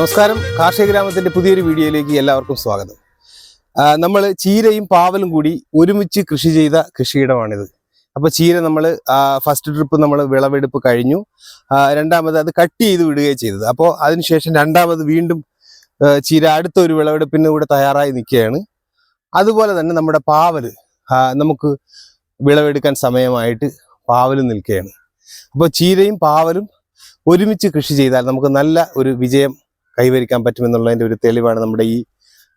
നമസ്കാരം. കാർഷിക ഗ്രാമത്തിന്റെ പുതിയൊരു വീഡിയോയിലേക്ക് എല്ലാവർക്കും സ്വാഗതം. നമ്മൾ ചീരയും പാവലും കൂടി ഒരുമിച്ച് കൃഷി ചെയ്ത കൃഷിയിടമാണിത്. അപ്പോൾ ചീര നമ്മൾ ഫസ്റ്റ് ട്രിപ്പ് നമ്മൾ വിളവെടുപ്പ് കഴിഞ്ഞു. രണ്ടാമത് അത് കട്ട് ചെയ്ത് വിടുകയും ചെയ്തത്. അപ്പോൾ അതിനുശേഷം രണ്ടാമത് വീണ്ടും ചീര അടുത്ത ഒരു വിളവെടുപ്പിന് കൂടെ തയ്യാറായി നിൽക്കുകയാണ്. അതുപോലെ തന്നെ നമ്മുടെ പാവൽ നമുക്ക് വിളവെടുക്കാൻ സമയമായിട്ട് പാവലും നിൽക്കുകയാണ്. അപ്പോൾ ചീരയും പാവലും ഒരുമിച്ച് കൃഷി ചെയ്താൽ നമുക്ക് നല്ല ഒരു വിജയം കൈവരിക്കാൻ പറ്റുമെന്നുള്ളതിന്റെ ഒരു തെളിവാണ് നമ്മുടെ ഈ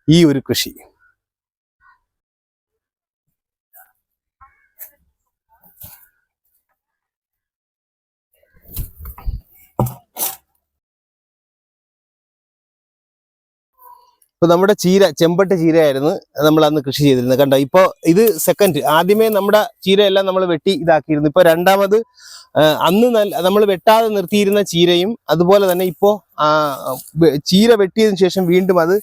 ഈ ഒരു കൃഷി. ഇപ്പൊ നമ്മുടെ ചീര ചെമ്പട്ട് ചീരയായിരുന്നു നമ്മൾ അന്ന് കൃഷി ചെയ്തിരുന്നത്. കണ്ടോ? ഇപ്പൊ ഇത് സെക്കൻഡ് ആദ്യമേ നമ്മുടെ ചീരയെല്ലാം നമ്മൾ വെട്ടി ഇതാക്കിയിരുന്നു. ഇപ്പൊ രണ്ടാമത് അന്ന് നല്ല നമ്മൾ വെട്ടാതെ നിർത്തിയിരുന്ന ചീരയും അതുപോലെ തന്നെ ഇപ്പോ ആ, വെ- ചീര വെട്ടിയതിനു ശേഷം വീണ്ടും അത്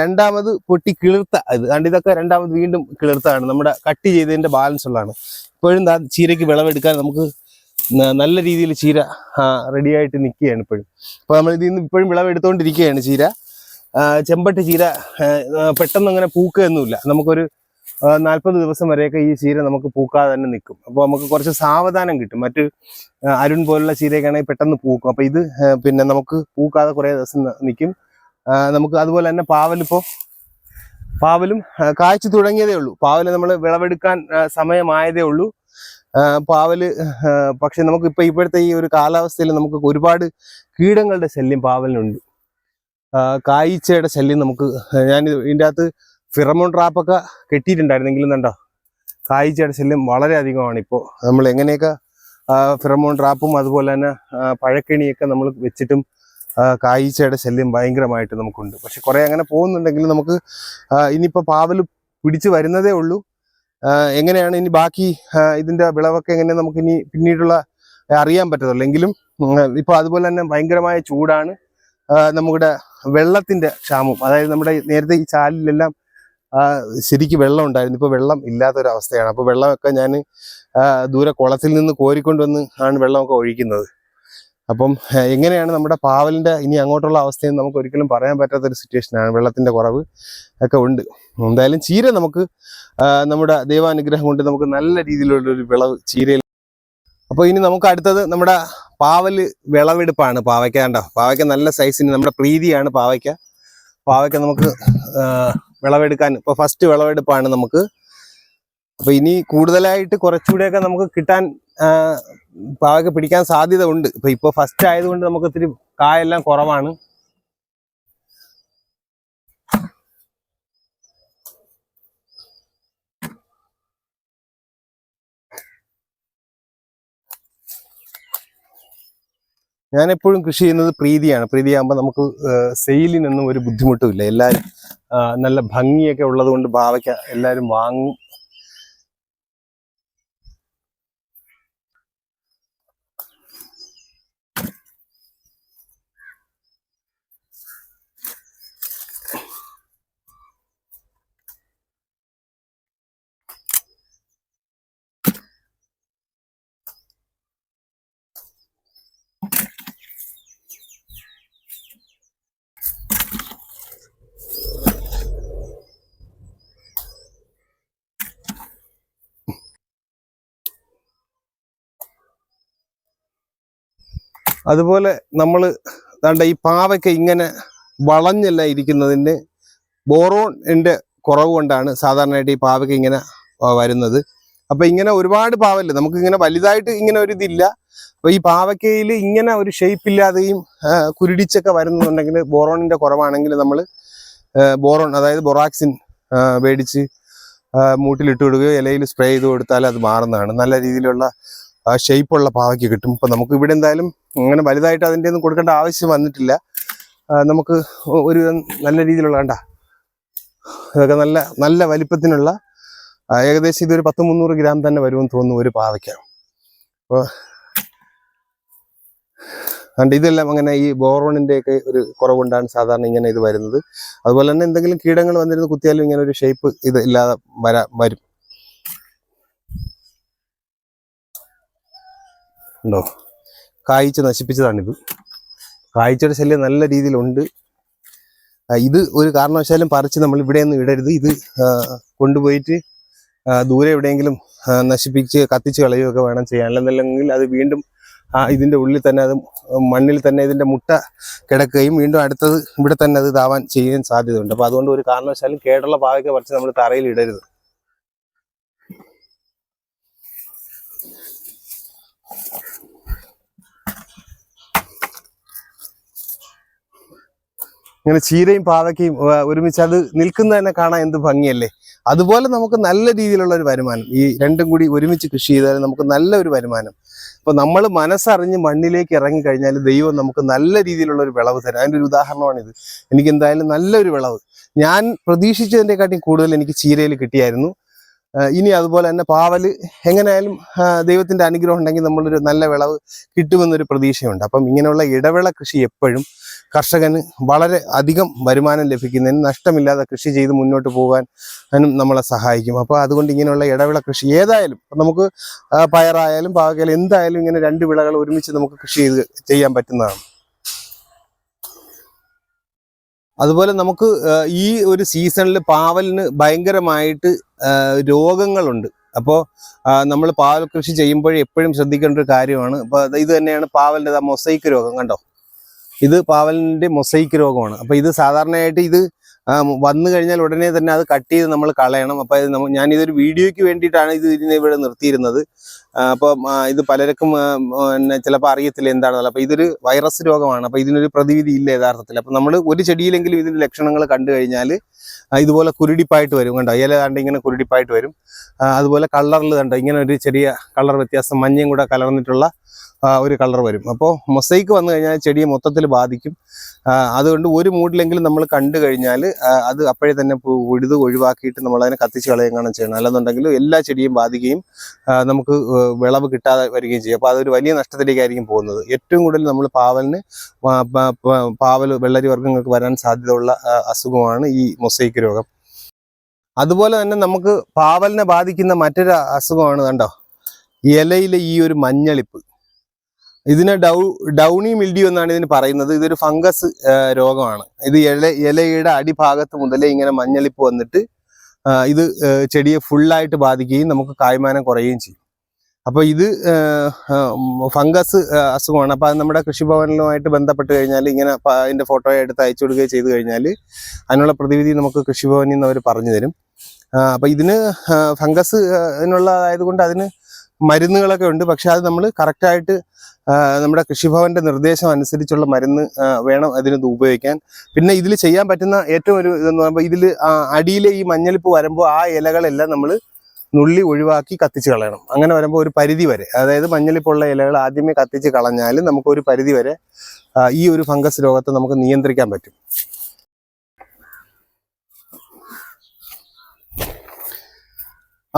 രണ്ടാമത് പൊട്ടി കിളിർത്ത ഇത് കണ്ട് ഇതൊക്കെ രണ്ടാമത് വീണ്ടും കിളിർത്താണ് നമ്മുടെ കട്ട് ചെയ്തതിന്റെ ബാലൻസ് ഉള്ളതാണ്. ഇപ്പോഴും ദാ ചീരയ്ക്ക് വിളവെടുക്കാൻ നമുക്ക് നല്ല രീതിയിൽ ചീര റെഡിയായിട്ട് നിൽക്കുകയാണ് ഇപ്പോഴും. അപ്പോൾ നമ്മൾ ഇതിൽ നിന്ന് ഇപ്പോഴും വിളവെടുത്തുകൊണ്ടിരിക്കുകയാണ് ചീര. ചെമ്പട്ട് ചീര പെട്ടെന്ന് അങ്ങനെ പൂക്കുകയൊന്നുമില്ല. നമുക്കൊരു നാൽപ്പത് ദിവസം വരെയൊക്കെ ഈ ചീര നമുക്ക് പൂക്കാതെ തന്നെ നിൽക്കും. അപ്പോൾ നമുക്ക് കുറച്ച് സാവധാനം കിട്ടും. മറ്റ് അരുൺ പോലുള്ള ചീരയൊക്കെയാണെങ്കിൽ പെട്ടെന്ന് പൂക്കും. അപ്പോൾ ഇത് പിന്നെ നമുക്ക് പൂക്കാതെ കുറേ ദിവസം നിൽക്കും. നമുക്ക് അതുപോലെ തന്നെ പാവലിപ്പോൾ പാവലും കാഴ്ച തുടങ്ങിയതേ ഉള്ളൂ. പാവൽ നമ്മൾ വിളവെടുക്കാൻ സമയമായതേ ഉള്ളൂ. പാവൽ പക്ഷെ നമുക്ക് ഇപ്പൊ ഇപ്പോഴത്തെ ഈ ഒരു കാലാവസ്ഥയിൽ നമുക്ക് ഒരുപാട് കീടങ്ങളുടെ ശല്യം പാവലിനുണ്ട്. കായ്ച്ചയുടെ ശല്യം നമുക്ക് ഞാൻ ഇതിന്റെ അകത്ത് ഫിറമോൺ ട്രാപ്പൊക്കെ കെട്ടിയിട്ടുണ്ടായിരുന്നെങ്കിലും കണ്ടോ? കായ്ച്ചയുടെ ശല്യം വളരെ അധികമാണ് ഇപ്പോൾ. നമ്മൾ എങ്ങനെയൊക്കെ ഫിറമോൺ ട്രാപ്പും അതുപോലെ തന്നെ പഴക്കെണിയൊക്കെ നമ്മൾ വെച്ചിട്ടും കായ്ച്ചയുടെ ശല്യം ഭയങ്കരമായിട്ട് നമുക്കുണ്ട്. പക്ഷെ കുറെ അങ്ങനെ പോകുന്നുണ്ടെങ്കിലും നമുക്ക് ഇനിയിപ്പോൾ പാവൽ പിടിച്ചു വരുന്നതേ ഉള്ളൂ. എങ്ങനെയാണ് ഇനി ബാക്കി ഇതിന്റെ വിളവൊക്കെ എങ്ങനെ നമുക്കിനി പിന്നീടുള്ള അറിയാൻ പറ്റത്തുള്ളൂ. എങ്കിലും ഇപ്പോൾ ഇപ്പൊ അതുപോലെ തന്നെ ഭയങ്കരമായ ചൂടാണ്. നമ്മുടെ വെള്ളത്തിന്റെ ക്ഷാമം. അതായത് നമ്മുടെ നേരത്തെ ഈ ചാലിലെല്ലാം ശരിക്കും വെള്ളം ഉണ്ടായിരുന്നു. ഇപ്പൊ വെള്ളം ഇല്ലാത്തൊരവസ്ഥയാണ്. അപ്പോൾ വെള്ളമൊക്കെ ഞാൻ ദൂരെ കുളത്തിൽ നിന്ന് കോരിക്കൊണ്ടുവന്ന് ആണ് വെള്ളമൊക്കെ ഒഴിക്കുന്നത്. അപ്പം എങ്ങനെയാണ് നമ്മുടെ പാവലിന്റെ ഇനി അങ്ങോട്ടുള്ള അവസ്ഥയെന്ന് നമുക്ക് ഒരിക്കലും പറയാൻ പറ്റാത്തൊരു സിറ്റുവേഷനാണ് വെള്ളത്തിന്റെ കുറവ് ഒക്കെ ഉണ്ട്. എന്തായാലും ചീര നമുക്ക് നമ്മുടെ ദൈവാനുഗ്രഹം കൊണ്ട് നമുക്ക് നല്ല രീതിയിലുള്ളൊരു വിളവ് ചീരയിൽ. അപ്പോൾ ഇനി നമുക്ക് അടുത്തത് നമ്മുടെ പാവൽ വിളവെടുപ്പാണ് പാവയ്ക്ക കണ്ടോ? പാവയ്ക്ക നല്ല സൈസിന് നമ്മുടെ പ്രീതിയാണ് പാവയ്ക്ക. പാവയ്ക്ക നമുക്ക് വിളവെടുക്കാൻ ഇപ്പോൾ ഫസ്റ്റ് വിളവെടുപ്പാണ് നമുക്ക്. അപ്പൊ ഇനി കൂടുതലായിട്ട് കുറച്ചുകൂടെയൊക്കെ നമുക്ക് കിട്ടാൻ പാവയ്ക്ക പിടിക്കാൻ സാധ്യത ഉണ്ട്. ഇപ്പൊ ഇപ്പൊ ഫസ്റ്റ് ആയതുകൊണ്ട് നമുക്ക് ഇത്തിരി കായെല്ലാം കുറവാണ്. ഞാൻ എപ്പോഴും കൃഷി ചെയ്യുന്നത് പ്രീതിയാണ്. പ്രീതിയാകുമ്പോൾ നമുക്ക് സെയിലിനൊന്നും ഒരു ബുദ്ധിമുട്ടുമില്ല. എല്ലാവരും നല്ല ഭംഗിയൊക്കെ ഉള്ളതുകൊണ്ട് ഭാവയ്ക്ക എല്ലാവരും വാങ്ങും. അതുപോലെ നമ്മൾ ദാണ്ട ഈ പാവയ്ക്ക ഇങ്ങനെ വളഞ്ഞല്ല ഇരിക്കുന്നതിന് ബോറോണിന്റെ കുറവ് കൊണ്ടാണ് സാധാരണയായിട്ട് ഈ പാവയ്ക്ക ഇങ്ങനെ വരുന്നത്. അപ്പോൾ ഇങ്ങനെ ഒരുപാട് പാവല്ലേ? നമുക്ക് ഇങ്ങനെ വലുതായിട്ട് ഇങ്ങനെ ഒരു ഇതില്ല. അപ്പോൾ ഈ പാവയ്ക്കയിൽ ഇങ്ങനെ ഒരു ഷേപ്പ് ഇല്ലാതെയും കുരുടിച്ചൊക്കെ വരുന്നുണ്ടെങ്കിൽ ബോറോണിന്റെ കുറവാണെങ്കിൽ നമ്മൾ ബോറോൺ അതായത് ബൊറാക്സിൻ മേടിച്ച് മൂട്ടിലിട്ട് കൊടുക്കുകയോ ഇലയിൽ സ്പ്രേ ചെയ്ത് കൊടുത്താൽ അത് മാറുന്നതാണ്. നല്ല രീതിയിലുള്ള ഷേപ്പുള്ള പാവയ്ക്ക് കിട്ടും. ഇപ്പം നമുക്ക് ഇവിടെ എന്തായാലും അങ്ങനെ വലുതായിട്ട് അതിന്റെ ഒന്നും കൊടുക്കേണ്ട ആവശ്യം വന്നിട്ടില്ല. നമുക്ക് ഒരു നല്ല രീതിയിലുള്ള കണ്ട ഇതൊക്കെ നല്ല നല്ല വലിപ്പത്തിനുള്ള ഏകദേശം ഇതൊരു പത്ത് മുന്നൂറ് ഗ്രാം തന്നെ വരുമെന്ന് തോന്നുന്നു ഒരു പാവയ്ക്ക. അപ്പോൾ കണ്ട് ഇതെല്ലാം അങ്ങനെ ഈ ബോറോണിന്റെ ഒക്കെ ഒരു കുറവുണ്ടാണ് സാധാരണ ഇങ്ങനെ ഇത് വരുന്നത്. അതുപോലെ തന്നെ എന്തെങ്കിലും കീടങ്ങൾ വന്നിരുന്ന് കുത്തിയാലും ഇങ്ങനെ ഒരു ഷേപ്പ് ഇത് ഇല്ലാതെ വരാ വരും. ഉണ്ടോ? കായ്ച്ച് നശിപ്പിച്ചതാണിത്. കായ്ച്ചയുടെ ശല്യം നല്ല രീതിയിലുണ്ട്. ഇത് ഒരു കാരണവശാലും പറിച്ച് നമ്മൾ ഇവിടെയൊന്നും ഇടരുത്. ഇത് കൊണ്ടുപോയിട്ട് ദൂരെ എവിടെയെങ്കിലും നശിപ്പിച്ച് കത്തിച്ച് കളയുകയൊക്കെ വേണം ചെയ്യാൻ. അല്ലെന്നല്ലെങ്കിൽ അത് വീണ്ടും ആ, ഇതിന്റെ ഉള്ളിൽ തന്നെ അത് മണ്ണിൽ തന്നെ ഇതിന്റെ മുട്ട കിടക്കുകയും വീണ്ടും അടുത്തത് ഇവിടെ തന്നെ അത് ഇതാവാൻ ചെയ്യാൻ സാധ്യതയുണ്ട്. അപ്പോൾ അതുകൊണ്ട് ഒരു കാരണവശാലും കേടുള്ള പാവയ്ക്ക് പറിച്ച് നമ്മൾ തറയിൽ ഇടരുത്. ഇങ്ങനെ ചീരയും പാവയ്ക്കയും ഒരുമിച്ച് അത് നിൽക്കുന്നത് തന്നെ കാണാൻ എന്ത് ഭംഗിയല്ലേ? അതുപോലെ നമുക്ക് നല്ല രീതിയിലുള്ള ഒരു വരുമാനം. ഈ രണ്ടും കൂടി ഒരുമിച്ച് കൃഷി ചെയ്താൽ നമുക്ക് നല്ല ഒരു വരുമാനം. അപ്പൊ നമ്മൾ മനസ്സറിഞ്ഞ് മണ്ണിലേക്ക് ഇറങ്ങിക്കഴിഞ്ഞാൽ ദൈവം നമുക്ക് നല്ല രീതിയിലുള്ള ഒരു വിളവ് തരാം. അതിന്റെ ഒരു ഉദാഹരണമാണിത്. എനിക്ക് എന്തായാലും നല്ലൊരു വിളവ്. ഞാൻ പ്രതീക്ഷിച്ചതിനെക്കാട്ടിയും കൂടുതൽ എനിക്ക് ചീരയിൽ കിട്ടിയായിരുന്നു. ഇനി അതുപോലെ തന്നെ പാവൽ എങ്ങനെയായാലും ദൈവത്തിന്റെ അനുഗ്രഹം ഉണ്ടെങ്കിൽ നമ്മളൊരു നല്ല വിളവ് കിട്ടുമെന്നൊരു പ്രതീക്ഷയുണ്ട്. അപ്പം ഇങ്ങനെയുള്ള ഇടവേള കൃഷി എപ്പോഴും കർഷകന് വളരെ അധികം വരുമാനം ലഭിക്കുന്നതിന് നഷ്ടമില്ലാതെ കൃഷി ചെയ്ത് മുന്നോട്ട് പോകാൻ നമ്മളെ സഹായിക്കും. അപ്പോൾ അതുകൊണ്ട് ഇങ്ങനെയുള്ള ഇടവിള കൃഷി ഏതായാലും നമുക്ക് ആ, പയറായാലും പാവയ്ക്കായാലും എന്തായാലും ഇങ്ങനെ രണ്ട് വിളകൾ ഒരുമിച്ച് നമുക്ക് കൃഷി ചെയ്ത് ചെയ്യാൻ പറ്റുന്നതാണ്. അതുപോലെ നമുക്ക് ഈ ഒരു സീസണിൽ പാവലിന് ഭയങ്കരമായിട്ട് ആ, രോഗങ്ങളുണ്ട്. അപ്പോൾ നമ്മൾ പാവൽ കൃഷി ചെയ്യുമ്പോഴേ എപ്പോഴും ശ്രദ്ധിക്കേണ്ട ഒരു കാര്യമാണ്. അപ്പോൾ ഇത് തന്നെയാണ് പാവലിന്റെ മൊസൈക്ക് രോഗം കണ്ടോ? ഇത് പാവലിന്റെ മൊസൈക്ക് രോഗമാണ്. അപ്പോൾ ഇത് സാധാരണയായിട്ട് ഇത് വന്നു കഴിഞ്ഞാൽ ഉടനെ തന്നെ അത് കട്ട് ചെയ്ത് നമ്മൾ കളയണം. അപ്പൊ ഇത് നമ്മ- ഞാൻ ഇതൊരു വീഡിയോയ്ക്ക് വേണ്ടിയിട്ടാണ് ഇത് ഇതിനെ ഇവിടെ നിർത്തിയിരുന്നത്. ആ, അപ്പം ഇത് പലർക്കും പിന്നെ ചിലപ്പോൾ അറിയത്തില്ല എന്താണെന്നല്ല അപ്പൊ ഇതൊരു വൈറസ് രോഗമാണ്. അപ്പൊ ഇതിനൊരു പ്രതിവിധി ഇല്ല യഥാർത്ഥത്തിൽ. അപ്പൊ നമ്മൾ ഒരു ചെടിയിലെങ്കിലും ഇതിന്റെ ലക്ഷണങ്ങൾ കണ്ടു കഴിഞ്ഞാൽ ഇതുപോലെ കുരുടിപ്പായിട്ട് വരും കണ്ടോ? ഇല കണ്ട് ഇങ്ങനെ കുരുടിപ്പായിട്ട് വരും. അതുപോലെ കളറിൽ കണ്ടോ? ഇങ്ങനെ ഒരു ചെറിയ കളർ വ്യത്യാസം മഞ്ഞയും കൂടെ കലർന്നിട്ടുള്ള ഒരു കളർ വരും. അപ്പോൾ മൊസൈക്ക് വന്നു കഴിഞ്ഞാൽ ചെടിയെ മൊത്തത്തിൽ ബാധിക്കും. അതുകൊണ്ട് ഒരു മൂഡിലെങ്കിലും നമ്മൾ കണ്ടു കഴിഞ്ഞാൽ അത് അപ്പോഴേ തന്നെ ഉഴുത് ഒഴിവാക്കിയിട്ട് നമ്മളതിനെ കത്തിച്ച് കളയുകയാണ് ചെയ്യണം. അല്ലെന്നുണ്ടെങ്കിൽ എല്ലാ ചെടിയും ബാധിക്കുകയും നമുക്ക് വിളവ് കിട്ടാതെ വരികയും ചെയ്യും. അപ്പോൾ അതൊരു വലിയ നഷ്ടത്തിലേക്കായിരിക്കും പോകുന്നത്. ഏറ്റവും കൂടുതൽ നമ്മൾ പാവലിന് പാവൽ വെള്ളരി വർഗങ്ങൾക്ക് വരാൻ സാധ്യതയുള്ള അസുഖമാണ് ഈ മൊസൈക്ക് രോഗം. അതുപോലെ തന്നെ നമുക്ക് പാവലിനെ ബാധിക്കുന്ന മറ്റൊരു അസുഖമാണ് കണ്ടോ? ഇലയിലെ ഈ ഒരു മഞ്ഞളിപ്പ്. ഇതിനെ ഡൗ ഡൗണി മിൽഡ്യൂ എന്നാണ് ഇതിന് പറയുന്നത്. ഇതൊരു ഫംഗസ് രോഗമാണ്. ഇത് ഇല ഇലയുടെ അടിഭാഗത്ത് മുതലേ ഇങ്ങനെ മഞ്ഞളിപ്പ് വന്നിട്ട് ഇത് ചെടിയെ ഫുള്ളായിട്ട് ബാധിക്കുകയും നമുക്ക് കായ്മാനം കുറയുകയും ചെയ്യും. അപ്പോൾ ഇത് ഫംഗസ് അസുഖമാണ്. അപ്പോൾ അത് നമ്മുടെ കൃഷിഭവനിലുമായിട്ട് ബന്ധപ്പെട്ട് കഴിഞ്ഞാൽ ഇങ്ങനെ അതിന്റെ ഫോട്ടോ എടുത്ത് അയച്ചു കൊടുക്കുകയോ ചെയ്തു കഴിഞ്ഞാൽ അതിനുള്ള പ്രതിവിധി നമുക്ക് കൃഷിഭവനിൽ നിന്ന് അവർ പറഞ്ഞു തരും. അപ്പോൾ ഇതിന് ഫംഗസ് അതിനുള്ള ആയതുകൊണ്ട് അതിന് മരുന്നുകളൊക്കെ ഉണ്ട്. പക്ഷെ അത് നമ്മൾ കറക്റ്റായിട്ട് നമ്മുടെ കൃഷിഭവന്റെ നിർദ്ദേശം അനുസരിച്ചുള്ള മരുന്ന് വേണം അതിനത് ഉപയോഗിക്കാൻ. പിന്നെ ഇതിൽ ചെയ്യാൻ പറ്റുന്ന ഏറ്റവും ഒരു ഇതെന്ന് പറയുമ്പോൾ ഇതിൽ അടിയിലെ ഈ മഞ്ഞളിപ്പ് വരുമ്പോൾ ആ ഇലകളെല്ലാം നമ്മൾ നുള്ളി ഒഴിവാക്കി കത്തിച്ച് കളയണം. അങ്ങനെ വരുമ്പോൾ ഒരു പരിധി വരെ അതായത് മഞ്ഞളിപ്പുള്ള ഇലകൾ ആദ്യമേ കത്തിച്ച് കളഞ്ഞാൽ നമുക്ക് ഒരു പരിധി വരെ ഈ ഒരു ഫംഗസ് രോഗത്തെ നമുക്ക് നിയന്ത്രിക്കാൻ പറ്റും.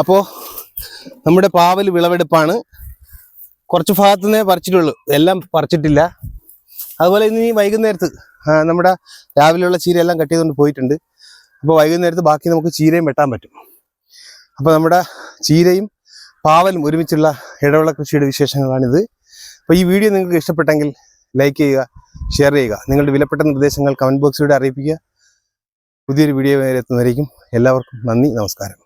അപ്പോൾ നമ്മുടെ പാവൽ വിളവെടുപ്പാണ്. കുറച്ച് ഭാഗത്തു നിന്നേ പറിച്ചിട്ടുള്ളൂ. എല്ലാം പറിച്ചിട്ടില്ല. അതുപോലെ ഇനി വൈകുന്നേരത്ത് നമ്മുടെ രാവിലെയുള്ള ചീരയെല്ലാം കട്ട് ചെയ്തുകൊണ്ട് പോയിട്ടുണ്ട്. അപ്പോൾ വൈകുന്നേരത്ത് ബാക്കി നമുക്ക് ചീരയും വെട്ടാൻ പറ്റും. അപ്പോൾ നമ്മുടെ ചീരയും പാവലും ഒരുമിച്ചുള്ള ഇടവിള കൃഷിയുടെ വിശേഷങ്ങളാണിത്. അപ്പോൾ ഈ വീഡിയോ നിങ്ങൾക്ക് ഇഷ്ടപ്പെട്ടെങ്കിൽ ലൈക്ക് ചെയ്യുക ഷെയർ ചെയ്യുക. നിങ്ങളുടെ വിലപ്പെട്ട നിർദ്ദേശങ്ങൾ കമന്റ് ബോക്സിലൂടെ അറിയിപ്പിക്കുക. പുതിയൊരു വീഡിയോ എത്തുന്നതായിരിക്കും എല്ലാവർക്കും നന്ദി നമസ്കാരം.